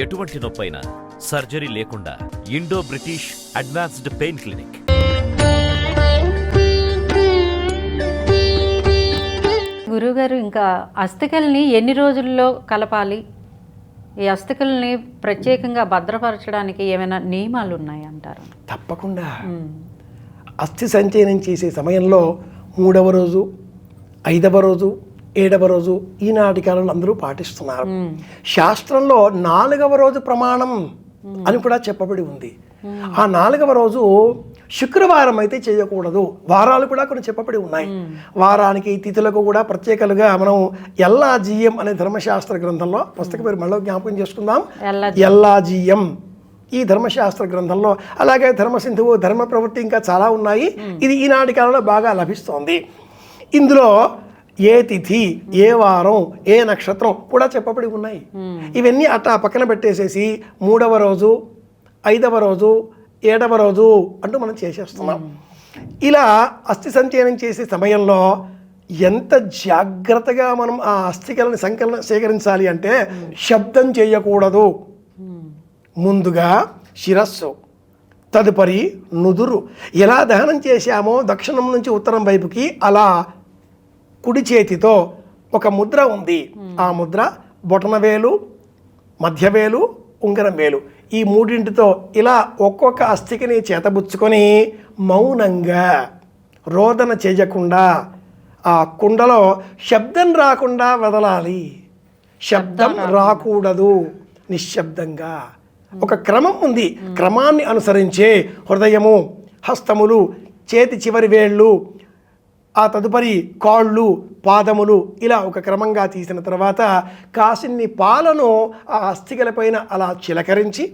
ఎటువంటి నొప్పైనా సర్జరీ లేకుండా Indo British advanced pain clinic. గురువుగారు ఇంకా అస్థికల్ని ఎన్ని రోజుల్లో కలపాలి? ఈ అస్థికల్ని ప్రత్యేకంగా భద్రపరచడానికి ఏమైనా నియమాలు ఉన్నాయంటారు తప్పకుండా. అస్థి సంచయనం చేసే సమయంలో మూడవ రోజు ఐదవ రోజు ఏడవ రోజు ఈనాటి కాలంలో అందరూ పాటిస్తున్నారు. శాస్త్రంలో నాలుగవ రోజు ప్రమాణం అని కూడా చెప్పబడి ఉంది. ఆ నాలుగవ రోజు శుక్రవారం అయితే చేయకూడదు. వారాలు కూడా కొన్ని చెప్పబడి ఉన్నాయి. వారానికి తిథులకు కూడా ప్రత్యేకలుగా మనం ఎల్లాజీయం అనే ధర్మశాస్త్ర గ్రంథంలో పుస్తకం పేరు మళ్ళీ జ్ఞాపకం చేసుకుందాం. ఎల్లాజీ- ఎల్లాజీయం ఈ ధర్మశాస్త్ర గ్రంథంలో అలాగే ధర్మసింధువు ధర్మ ప్రవృత్తి ఇంకా చాలా ఉన్నాయి. ఇది ఈనాటి కాలంలో బాగా లభిస్తోంది. ఇందులో ఏ తిథి ఏ వారం ఏ నక్షత్రం కూడా చెప్పబడి ఉన్నాయి. ఇవన్నీ అట్టా పక్కన పెట్టేసేసి మూడవ రోజు ఐదవ రోజు ఏడవ రోజు అంటూ మనం చేసేస్తున్నాం. ఇలా అస్థి సంచయనం చేసే సమయంలో ఎంత జాగ్రత్తగా మనం ఆ అస్థికలను సంకలన సేకరించాలి అంటే శబ్దం చేయకూడదు. ముందుగా శిరస్సు తదుపరి నుదురు. ఎలా దహనం చేశామో దక్షిణం నుంచి ఉత్తరం వైపుకి అలా కుడి చేతితో ఒక ముద్ర ఉంది. ఆ ముద్ర బొటనవేలు మధ్యవేలు ఉంగరం వేలు. ఈ మూడింటితో ఇలా ఒక్కొక్క అస్థికని చేతబుచ్చుకొని మౌనంగా రోదన చేయకుండా ఆ కుండలో శబ్దం రాకుండా వదలాలి. శబ్దం రాకూడదు నిశ్శబ్దంగా. ఒక క్రమం ఉంది. క్రమాన్ని అనుసరించే హృదయము హస్తములు చేతి చివరి వేళ్ళు ఆ తదుపరి కాళ్ళు పాదములు ఇలా ఒక క్రమంగా తీసిన తర్వాత కాసిన్ని పాలను ఆ అస్థికల పైన అలా చిలకరించి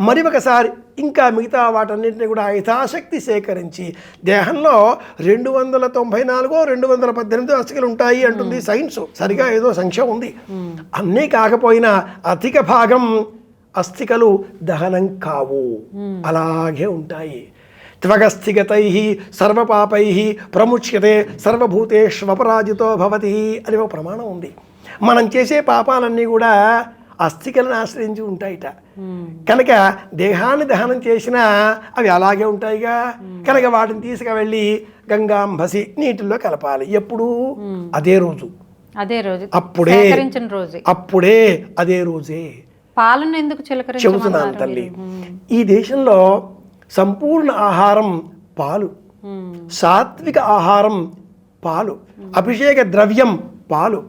మరి ఒకసారి ఇంకా మిగతా వాటన్నింటినీ కూడా యథాశక్తి సేకరించి దేహంలో రెండు వందల తొంభై నాలుగో రెండు వందల పద్దెనిమిదో అస్థికలు ఉంటాయి అంటుంది సైన్స్. సరిగా ఏదో సంఖ్య ఉంది. అన్నీ కాకపోయినా అధిక భాగం అస్థికలు దహనం కావు. అలాగే ఉంటాయి. త్వగస్థిగతై సర్వపాపై ప్రముచ్యతే సర్వభూతేష్వపరాజితో భవతి అని ఒక ప్రమాణం ఉంది. మనం చేసే పాపాలన్నీ కూడా అస్థికలను ఆశ్రయించి ఉంటాయిట. కనుక దేహాన్ని దహనం చేసినా అవి అలాగే ఉంటాయిగా. కనుక వాటిని తీసుకువెళ్ళి గంగాంబసి నీటిలో కలపాలి. ఎప్పుడు అదే రోజు. అదే రోజు. అప్పుడే అప్పుడే అదే రోజే. పాలను ఎందుకు చెబుతున్నాను తల్లి. ఈ దేశంలో సంపూర్ణ ఆహారం పాలు. సాత్విక ఆహారం పాలు. అభిషేక ద్రవ్యం పాలు.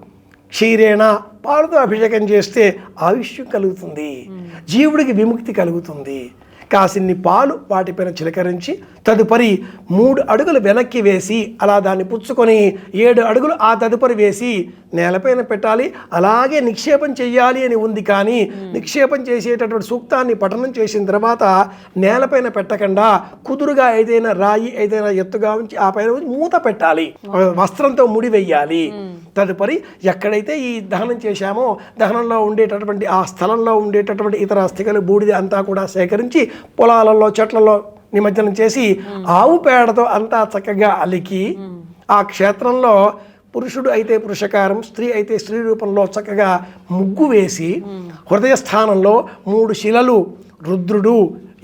క్షీరేణ పాలతో అభిషేకం చేస్తే ఆయుష్యం కలుగుతుంది. జీవుడికి విముక్తి కలుగుతుంది. కాసిన్ని పాలు వాటిపైన చిలకరించి తదుపరి మూడు అడుగులు వెనక్కి వేసి అలా దాన్ని పుచ్చుకొని ఏడు అడుగులు ఆ తదుపరి వేసి నేలపైన పెట్టాలి. అలాగే నిక్షేపం చెయ్యాలి అని ఉంది కానీ నిక్షేపం చేసేటటువంటి సూక్తాన్ని పఠనం చేసిన తర్వాత నేలపైన పెట్టకుండా కుదురుగా ఏదైనా రాయి ఏదైనా ఎత్తుగా ఉంచి ఆ పైన మూత పెట్టాలి. వస్త్రంతో ముడి వెయ్యాలి. తదుపరి ఎక్కడైతే ఈ దహనం చేశామో దహనంలో ఉండేటటువంటి ఆ స్థలంలో ఉండేటటువంటి ఇతర అస్థికలు బూడిద అంతా కూడా సేకరించి పొలాలలో చెట్లలో నిమజ్జనం చేసి ఆవు పేడతో అంతా చక్కగా అలికి ఆ క్షేత్రంలో పురుషుడు అయితే పురుషకారం స్త్రీ అయితే స్త్రీ రూపంలో చక్కగా ముగ్గు వేసి హృదయ స్థానంలో మూడు శిలలు రుద్రుడు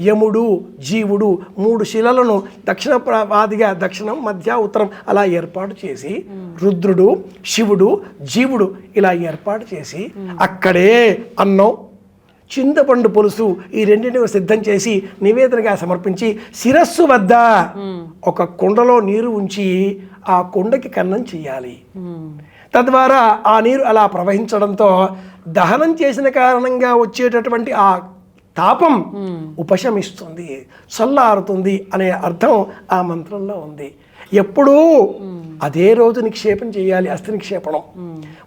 యముడు జీవుడు మూడు శిలలను దక్షిణ వాదిగా దక్షిణం మధ్య ఉత్తరం అలా ఏర్పాటు చేసి రుద్రుడు శివుడు జీవుడు ఇలా ఏర్పాటు చేసి అక్కడే అన్నం చింతపండు పులుసు ఈ రెండింటిని సిద్ధం చేసి నివేదనగా సమర్పించి శిరస్సు వద్ద ఒక కుండలో నీరు ఉంచి ఆ కుండకి కన్నం చేయాలి. తద్వారా ఆ నీరు అలా ప్రవహించడంతో దహనం చేసిన కారణంగా వచ్చేటటువంటి ఆ తాపం ఉపశమిస్తుంది చల్లారుతుంది అనే అర్థం ఆ మంత్రంలో ఉంది. ఎప్పుడూ అదే రోజు నిక్షేపం చేయాలి అస్థి నిక్షేపణం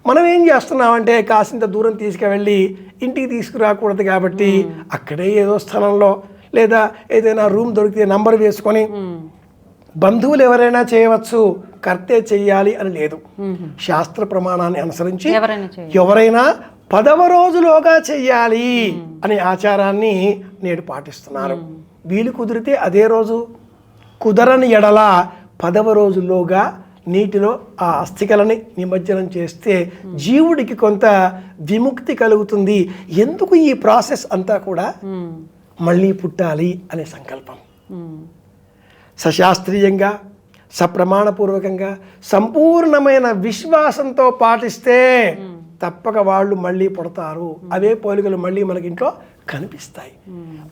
మనం ఏం చేస్తున్నామంటే కాసింత దూరం తీసుకువెళ్ళి ఇంటికి తీసుకురాకూడదు కాబట్టి అక్కడే ఏదో స్థలంలో లేదా ఏదైనా రూమ్ దొరికితే నంబర్ వేసుకొని బంధువులు ఎవరైనా చేయవచ్చు కర్తే చెయ్యాలి అని లేదు. శాస్త్ర ప్రమాణాన్ని అనుసరించి ఎవరైనా పదవ రోజులోగా చెయ్యాలి అనే ఆచారాన్ని నేడు పాటిస్తున్నారు. వీలు కుదిరితే అదే రోజు కుదరని ఎడల పదవ రోజుల్లోగా నీటిలో ఆ అస్థికలని నిమజ్జనం చేస్తే జీవుడికి కొంత విముక్తి కలుగుతుంది. ఎందుకు ఈ ప్రాసెస్ అంతా కూడా? మళ్ళీ పుట్టాలి అనే సంకల్పం. సశాస్త్రీయంగా సప్రమాణపూర్వకంగా సంపూర్ణమైన విశ్వాసంతో పాటిస్తే తప్పక వాళ్ళు మళ్ళీ పుడతారు. అవే పోలికలు మళ్ళీ మనకి ఇంట్లో కనిపిస్తాయి.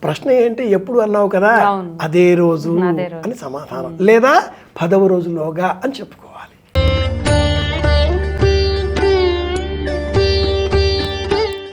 ప్రశ్న ఏంటి? ఎప్పుడు అన్నావు కదా? అవును. అదే రోజు అదే రోజు. అని సమాధానం. లేదా పదవ రోజులోగా అని చెప్పుకో.